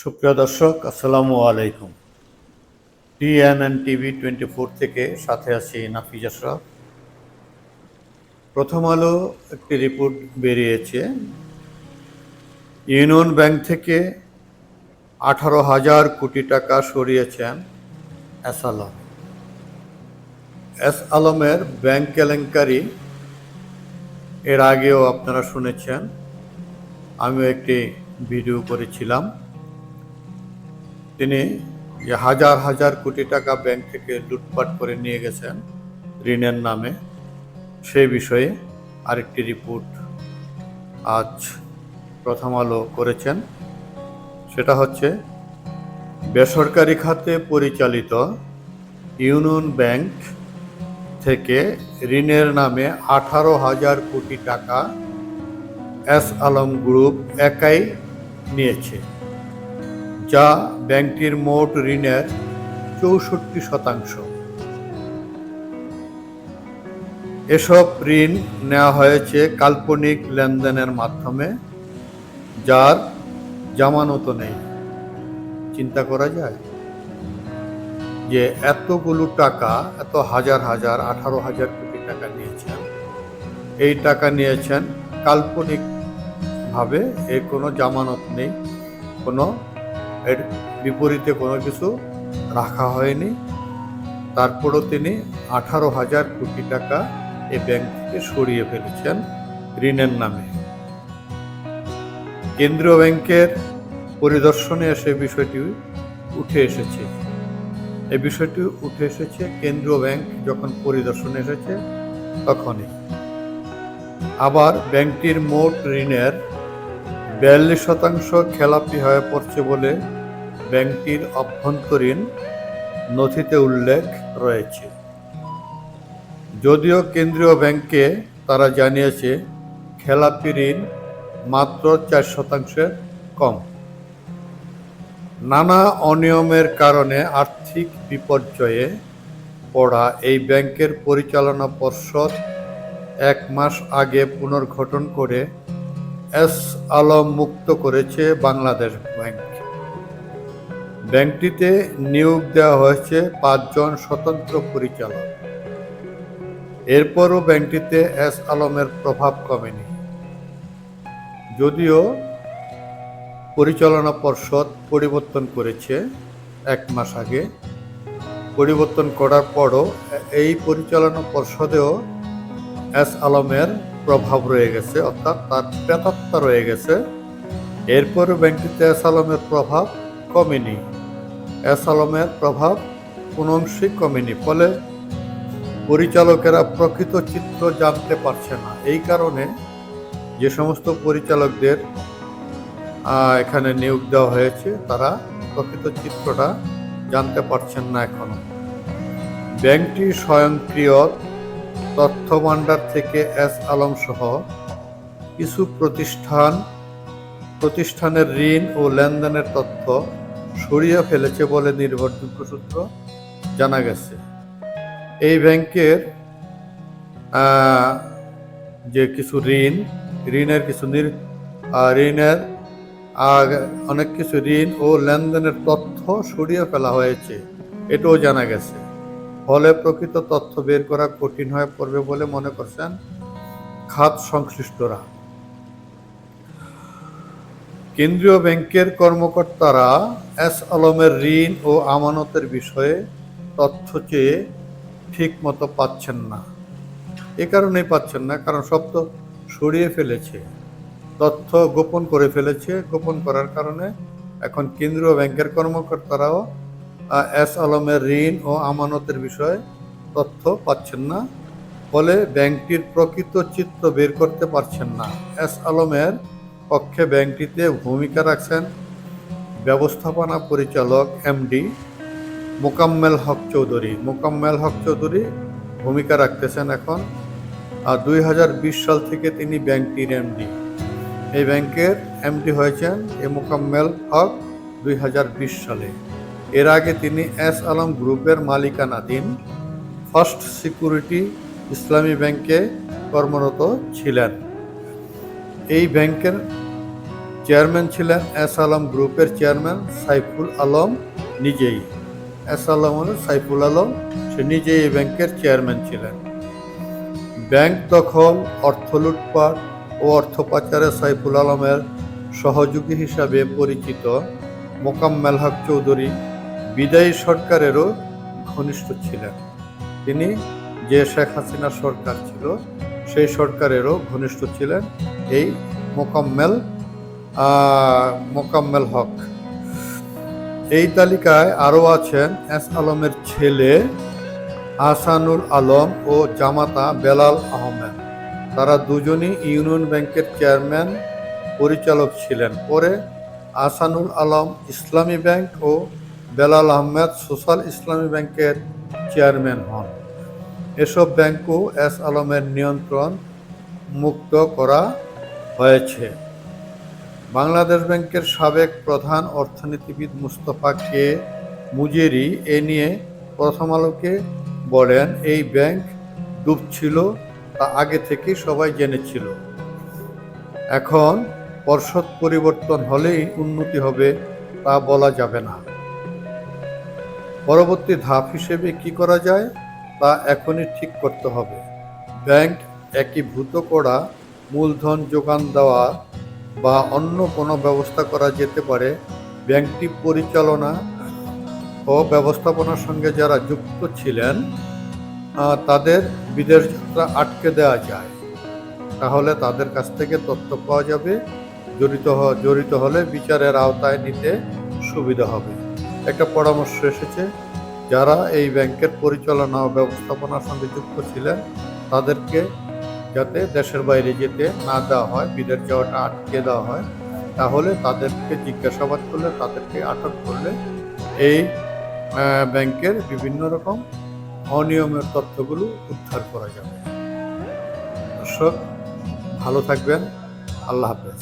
সুপ্রিয় দর্শক, আসসালামু আলাইকুম। টিএনএন টিভি টোয়েন্টি ফোর থেকে সাথে আছি নাফিজ আশরাফ। প্রথম আলো একটি রিপোর্ট বেরিয়েছে। ইউনিয়ন ব্যাংক থেকে আঠারো হাজার কোটি টাকা সরিয়েছেন এস আলম। এস আলমের ব্যাংক কেলেঙ্কারি এর আগেও আপনারা শুনেছেন। আমিও একটি ভিডিও করেছিলাম। তিনি যে হাজার হাজার কোটি টাকা ব্যাংক থেকে লুটপাট করে নিয়ে গেছেন ঋণের নামে সেই বিষয়ে আরেকটি রিপোর্ট আজ প্রথম আলো করেছেন। সেটা হচ্ছে, বেসরকারি খাতে পরিচালিত ইউনিয়ন ব্যাংক থেকে ঋণের নামে আঠারো হাজার কোটি টাকা এস আলম গ্রুপ একাই নিয়েছে। যা ব্যাংকটির মোট ঋণের চৌষট্টি শতাংশ। এসব ঋণ নেওয়া হয়েছে কাল্পনিক লেনদেনের মাধ্যমে, যার জামানত নেই। চিন্তা করা যায় যে এতগুলো টাকা, এত হাজার হাজার, আঠারো হাজার কোটি টাকা নিয়েছেন। এই টাকা নিয়েছেন কাল্পনিকভাবে, এর কোনো জামানত নেই, কোনো এর বিপরীতে কোনো কিছু রাখা হয়নি। তারপরও তিনি আঠারো হাজার কোটি টাকা এ ব্যাংক থেকে সরিয়ে ফেলেছেন ঋণের নামে। কেন্দ্রীয় ব্যাংকের পরিদর্শনে এসে বিষয়টি উঠে এসেছে। এই বিষয়টি উঠে এসেছে কেন্দ্রীয় ব্যাংক যখন পরিদর্শনে এসেছে তখনই। আবার ব্যাংকটির মোট ঋণের বিয়াল্লিশ শতাংশ খেলাপি হয়ে পড়ছে বলে ব্যাংকটির অভ্যন্তরীণ নথিতে উল্লেখ রয়েছে। যদিও কেন্দ্রীয় ব্যাংকে তারা জানিয়েছে, খেলাপি ঋণ মাত্র চার শতাংশের কম। নানা অনিয়মের কারণে আর্থিক বিপর্যয়ে পড়া এই ব্যাংকের পরিচালনা পর্ষদ এক মাস আগে পুনর্গঠন করে এস আলম মুক্ত করেছে বাংলাদেশ ব্যাংক। ব্যাংকটিতে নিয়োগ দেওয়া হয়েছে পাঁচজন স্বতন্ত্র পরিচালক। এরপরও ব্যাংকটিতে এস আলমের প্রভাব কমেনি। যদিও পরিচালনা পর্ষদ পরিবর্তন করেছে এক মাস আগে। পরিবর্তন করার পরও এই পরিচালনা পর্ষদেও এস আলমের প্রভাব রয়ে গেছে, অর্থাৎ তার প্রেতাত্মা রয়ে গেছে। এরপরে ব্যাংকটিতে এস আলমের প্রভাব কমেনি। এস আলমের প্রভাব কোনো অংশেই কমেনি, ফলে পরিচালকেরা প্রকৃত চিত্র জানতে পারছে না। এই কারণে যে সমস্ত পরিচালকদের এখানে নিয়োগ দেওয়া হয়েছে, তারা প্রকৃত চিত্রটা জানতে পারছেন না এখনও। ব্যাংকটি স্বয়ংক্রিয় তথ্য ভাণ্ডার থেকে এস আলম সহ কিছু প্রতিষ্ঠান, প্রতিষ্ঠানের ঋণ ও লেনদেনের তথ্য সরিয়ে ফেলেছে বলে নির্ভরযোগ্য সূত্র জানা গেছে। এই ব্যাংকের যে কিছু ঋণ, ঋণের কিছু নির- ঋণের অনেক কিছু ঋণ ও লেনদেনের তথ্য সরিয়ে ফেলা হয়েছে, এটাও জানা গেছে। ফলে প্রকৃত তথ্য বের করা কঠিন হয়ে পড়বে বলে মনে করছেন খাত সংশ্লিষ্টরা। কেন্দ্রীয় ব্যাংকের কর্মকর্তারা এস আলমের ঋণ ও আমানতের বিষয়ে তথ্য চেয়ে ঠিক মতো পাচ্ছেন না। এ কারণেই পাচ্ছেন না, কারণ সব তো সরিয়ে ফেলেছে। তথ্য গোপন করে ফেলেছে, গোপন করার কারণে এখন কেন্দ্রীয় ব্যাংকের কর্মকর্তারাও এস আলমের ঋণ ও আমানতের বিষয়ে তথ্য পাচ্ছেন না, ফলে ব্যাংকটির প্রকৃত চিত্র বের করতে পারছেন না। এস আলমের পক্ষে ব্যাংকটিতে ভূমিকা রাখছেন ব্যবস্থাপনা পরিচালক এমডি মোকাম্মেল হক চৌধুরী। মোকাম্মেল হক চৌধুরী ভূমিকা রাখতেছেন এখন আর দুই হাজার বিশ সাল থেকে তিনি ব্যাংকটির এমডি। এই ব্যাংকের এমডি হয়েছেন এ মোকাম্মেল হক দুই হাজার বিশ সালে। এর আগে তিনি এস আলম গ্রুপের মালিকানাধীন ফার্স্ট সিকিউরিটি ইসলামী ব্যাংকে কর্মরত ছিলেন। এই ব্যাংকের চেয়ারম্যান ছিলেন এস আলম গ্রুপের চেয়ারম্যান সাইফুল আলম নিজেই। এস আলম সাইফুল আলম, সে নিজেই এই ব্যাংকের চেয়ারম্যান ছিলেন। ব্যাংক দখল, অর্থ লুটপাট ও অর্থ পাচারে সাইফুল আলমের সহযোগী হিসাবে পরিচিত মোকাম্মেল হক চৌধুরী বিদায়ী সরকারেরও ঘনিষ্ঠ ছিলেন। তিনি যে শেখ হাসিনা সরকার ছিল, সেই সরকারেরও ঘনিষ্ঠ ছিলেন এই মোকাম্মেল মোকাম্মেল হক। এই তালিকায় আরও আছেন এস আলমের ছেলে আহসানুল আলম ও জামাতা বেলাল আহমেদ। তারা দুজনই ইউনিয়ন ব্যাংকের চেয়ারম্যান, পরিচালক ছিলেন। পরে আহসানুল আলম ইসলামী ব্যাংক ও বেলাল আহমেদ সোশ্যাল ইসলামী ব্যাংকের চেয়ারম্যান হন। এসব ব্যাংকও এস আলমের নিয়ন্ত্রণ মুক্ত করা হয়েছে। বাংলাদেশ ব্যাংকের সাবেক প্রধান অর্থনীতিবিদ মুস্তফা কে মুজেরি এ নিয়ে প্রথম আলোকে বলেন, এই ব্যাংক ডুবছিল তা আগে থেকেই সবাই জেনেছিল। এখন পর্ষদ পরিবর্তন হলেই উন্নতি হবে তা বলা যাবে না। পরবর্তী ধাপ হিসেবে কি করা যায়? তা এখনই ঠিক করতে হবে। ব্যাংক একীভূত করা, মূলধন যোগান দেওয়া বা অন্য কোনো ব্যবস্থা করা যেতে পারে। ব্যাংকটি পরিচালনা ও ব্যবস্থাপনার সঙ্গে যারা যুক্ত ছিলেন তাদের বিদেশ যাত্রা আটকে দেওয়া যায়। তাহলে তাদের কাছ থেকে তথ্য পাওয়া যাবে। জড়িত জড়িত হলে বিচারের আওতায় নিতে সুবিধা হবে। একটা পরামর্শ এসেছে, যারা এই ব্যাংকের পরিচালনা ও ব্যবস্থাপনার সঙ্গে যুক্ত ছিলেন, তাদেরকে যাতে দেশের বাইরে যেতে না দেওয়া হয়, বিদেশ যাওয়াটা আটকে দেওয়া হয়, তাহলে তাদেরকে জিজ্ঞাসাবাদ করলে, তাদেরকে আটক করলে এই ব্যাংকের বিভিন্ন রকম অনিয়মের তথ্যগুলো উদ্ধার করা যাবে। দর্শক, ভালো থাকবেন, আল্লাহ হাফেজ।